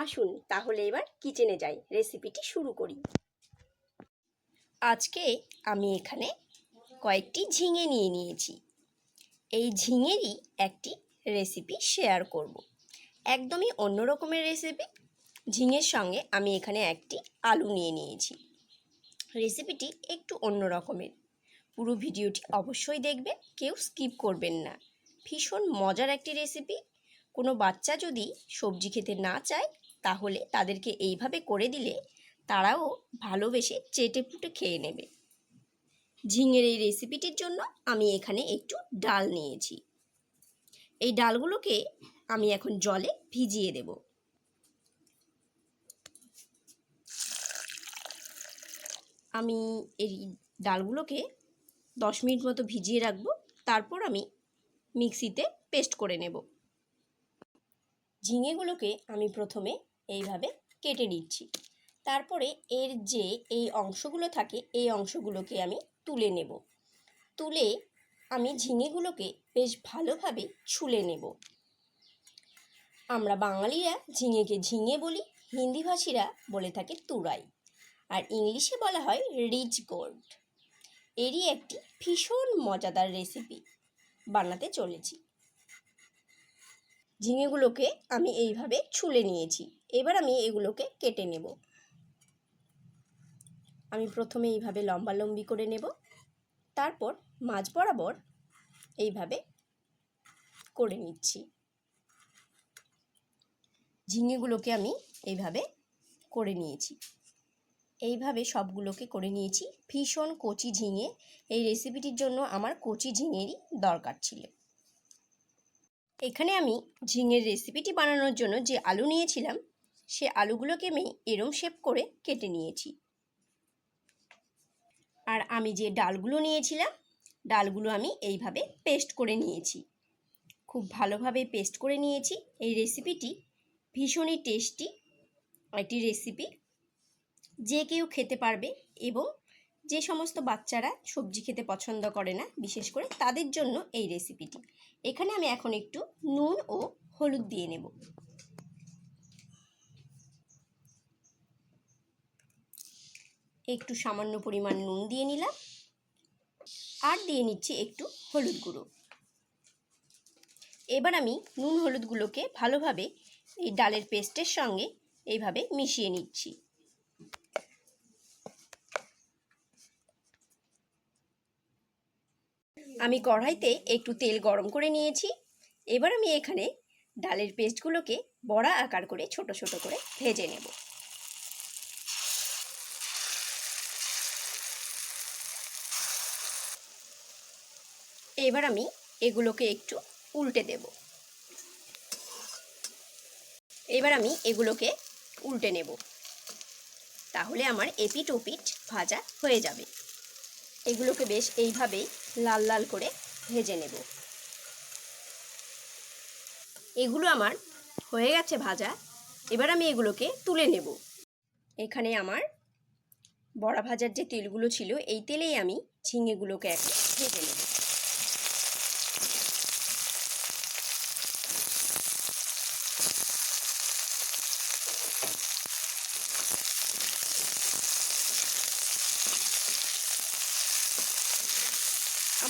আসুন, তাহলে এবার কিচেনে যাই। রেসিপিটি শুরু করি। আজকে আমি এখানে কয়েকটি ঝিঙে নিয়ে নিয়েছি। এই ঝিঙেরই একটি রেসিপি শেয়ার করব। একদমই অন্য রকমের রেসিপি। ঝিঙের সঙ্গে আমি এখানে একটি আলু নিয়ে নিয়েছি। রেসিপিটি একটু অন্য রকমের। পুরো ভিডিওটি অবশ্যই দেখবেন, কেউ স্কিপ করবেন না। ভীষণ মজার একটি রেসিপি। কোনো বাচ্চা যদি সবজি খেতে না চায় তাহলে তাদেরকে এইভাবে করে দিলে তারাও ভালোবেসে চেটে পুটে খেয়ে নেবে। ঝিঙের এই রেসিপিটির জন্য আমি এখানে একটু ডাল নিয়েছি। এই ডালগুলোকে আমি এখন জলে ভিজিয়ে দেব। আমি এই ডালগুলোকে দশ মিনিট মতো ভিজিয়ে রাখব, তারপর আমি মিক্সিতে পেস্ট করে নেব। ঝিঙেগুলোকে আমি প্রথমে এইভাবে কেটে নিচ্ছি। তারপরে এর যে এই অংশগুলো থাকে, এই অংশগুলোকে আমি তুলে নেব। তুলে আমি ঝিঙেগুলোকে বেশ ভালোভাবে ছুলে নেব। আমরা বাঙালিরা ঝিঙেকে ঝিঙে বলি, হিন্দিভাষীরা বলে থাকে তুরাই। আর ইংলিশে বলা হয় রিচ গোল্ড। এরই একটি ভীষণ মজাদার রেসিপি বানাতে চলেছি। ঝিঙেগুলোকে আমি এইভাবে ছুলে নিয়েছি। এবার আমি এগুলোকে কেটে নেব। আমি প্রথমে এইভাবে লম্বা লম্বি করে নেব। তারপর মাঝ বরাবর এইভাবে করে নিচ্ছি। ঝিঙেগুলোকে আমি এইভাবে করে নিয়েছি। এইভাবে সবগুলোকে করে নিয়েছি। ভীষণ কচি ঝিঙে। এই রেসিপিটির জন্য আমার কচি ঝিঙেরই দরকার ছিল। এখানে আমি ঝিঙের রেসিপিটি বানানোর জন্য যে আলু নিয়েছিলাম সে আলুগুলোকে আমি এরম শেপ করে কেটে নিয়েছি। আর আমি যে ডালগুলো নিয়েছিলাম, ডালগুলো আমি এইভাবে পেস্ট করে নিয়েছি। খুব ভালোভাবে পেস্ট করে নিয়েছি। এই রেসিপিটি ভীষণই টেস্টি একটি রেসিপি যে কেউ খেতে পারবে এবং যে সমস্ত বাচ্চারা সবজি খেতে পছন্দ করে না, বিশেষ করে তাদের জন্য এই রেসিপিটি এখানে আমি এখন একটু নুন ও হলুদ দিয়ে নেব। একটু সামান্য পরিমাণ নুন দিয়ে নিলাম আর দিয়ে নিচ্ছি একটু হলুদ গুঁড়ো। এবার আমি নুন হলুদগুলোকে ভালোভাবে এই ডালের পেস্টের সঙ্গে এইভাবে মিশিয়ে নিচ্ছি। আমি কড়াইতে একটু তেল গরম করে নিয়েছি। এবার আমি এখানে ডালের পেস্টগুলোকে বড়া আকার করে ছোট ছোট করে ভেজে নেব। এবার আমি এগুলোকে একটু উল্টে দেব। এবার আমি এগুলোকে উল্টে নেব। তাহলে আমার এপিট ওপিট ভাজা হয়ে যাবে। এগুলোকে বেশ এইভাবেই লাল লাল করে ভেজে নেব। এগুলো আমার হয়ে গেছে ভাজা। এবার আমি এগুলোকে তুলে নেব। এখানে আমার বড়া ভাজার যে তেলগুলো ছিল, এই তেলেই আমি ঝিঙেগুলোকে একটা ভেজে নেব।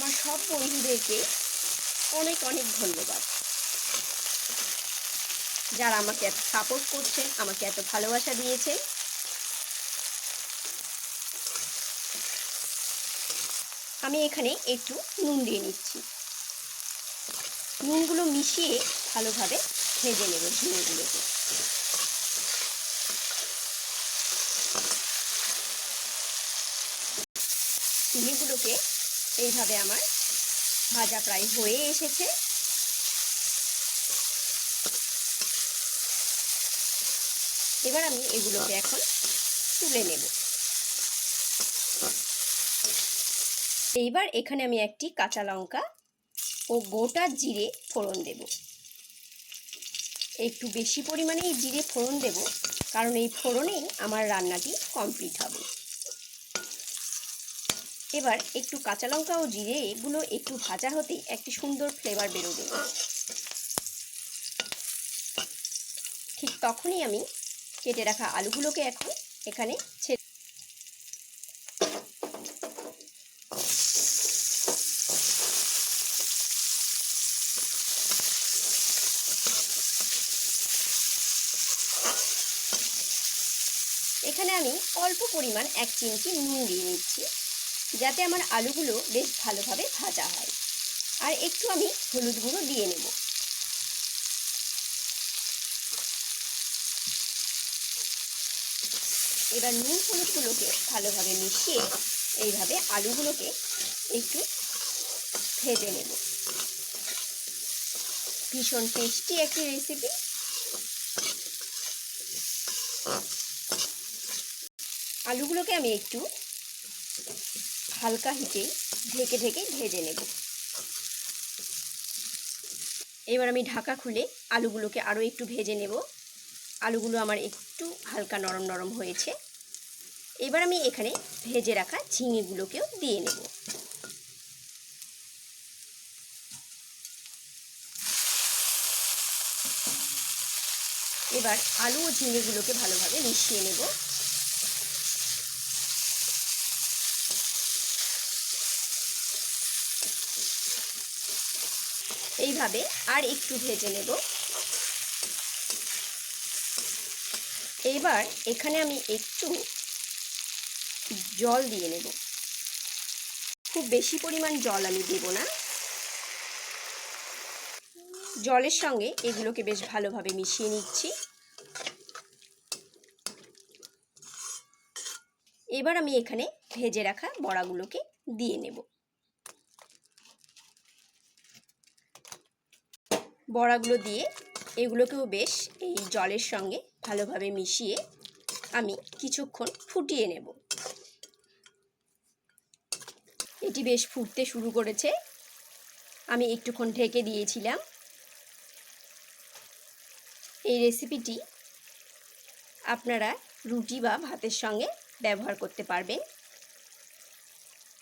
আমার সব বন্ধুদেরকে অনেক অনেক ধন্যবাদ। যারা আমাকে এত সাপোর্ট করছেন, আমাকে এত ভালোবাসা দিয়েছেন। আমি এখানে একটু নুন দিয়ে নিচ্ছি। নুনগুলো মিশিয়ে ভালোভাবে ভেজে নেব ঝিঙেগুলোকে। ঝিঙেগুলোকে এইভাবে আমার ভাজা প্রায় হয়ে এসেছে। এবার আমি এগুলোকে এখন তুলে নেব। এইবার এখানে আমি একটি কাঁচা লঙ্কা ও গোটা জিরে ফোড়ন দেব। একটু বেশি পরিমাণেই জিরে ফোড়ন দেব, কারণ এই ফোড়নেই আমার রান্নাটি কমপ্লিট হবে। এবার একটু কাঁচা লঙ্কা ও জিরে এগুলো একটু ভাজা হতেই একটি সুন্দর ফ্লেভার বেরোবে। ঠিক তখনই আমি কেটে রাখা আলুগুলোকে এখন এখানে ছেড়ে এখানে আমি অল্প পরিমাণ এক চিমটি নুন দিয়ে নিচ্ছি। যাতে আমার আলুগুলো বেশ ভালোভাবে ভাজা হয়। আর একটু আমি হলুদ গুঁড়ো দিয়ে নেব। এবার নুন হলুদগুলোকে ভালোভাবে মিশিয়ে এইভাবে আলুগুলোকে একটু ভেজে নেব। ভীষণ টেস্টি একটি রেসিপি আলুগুলোকে আমি একটু হালকা হিটে ঢেকে ঢেকে ভেজে নেব। এবার আমি ঢাকা খুলে আলুগুলোকে আরও একটু ভেজে নেব। আলুগুলো আমার একটু হালকা নরম নরম হয়েছে। এবার আমি এখানে ভেজে রাখা ঝিঙেগুলোকেও দিয়ে নেব। এবার আলু ও ঝিঙেগুলোকে ভালোভাবে মিশিয়ে নেব। এইভাবে আর একটু ভেজে নেব। এবার এখানে আমি একটু জল দিয়ে নেব। খুব বেশি পরিমাণ জল আমি দেব না। জলের সঙ্গে এগুলোকে বেশ ভালোভাবে মিশিয়ে নিচ্ছি। এবার আমি এখানে ভেজে রাখা বড়াগুলোকে দিয়ে নেব। বড়াগুলো দিয়ে এগুলোকেও বেশ এই জলের সঙ্গে ভালোভাবে মিশিয়ে আমি কিছুক্ষণ ফুটিয়ে নেব। এটি বেশ ফুটতে শুরু করেছে। আমি একটুক্ষণ ঢেকে দিয়েছিলাম। এই রেসিপিটি আপনারা রুটি বা ভাতের সঙ্গে ব্যবহার করতে পারবেন।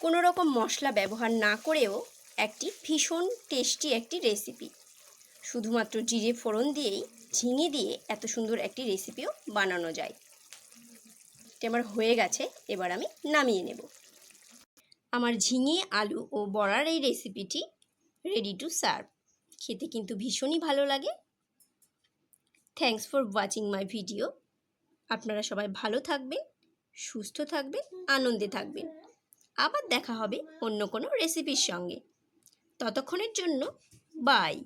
কোনো রকম মশলা ব্যবহার না করেও একটি ভীষণ টেস্টি একটি রেসিপি। শুধুমাত্র জিরে ফোড়ন দিয়েই ঝিঙে দিয়ে এত সুন্দর একটি রেসিপিও বানানো যায়। এটি আমার হয়ে গেছে, এবার আমি নামিয়ে নেব। আমার ঝিঙে, আলু ও বড়ার এই রেসিপিটি রেডি টু সার্ভ খেতে কিন্তু ভীষণই ভালো লাগে। Thanks for watching my video আপনারা সবাই ভালো থাকবেন, সুস্থ থাকবেন, আনন্দে থাকবেন। আবার দেখা হবে অন্য কোনো রেসিপির সঙ্গে। ততক্ষণের জন্য বাই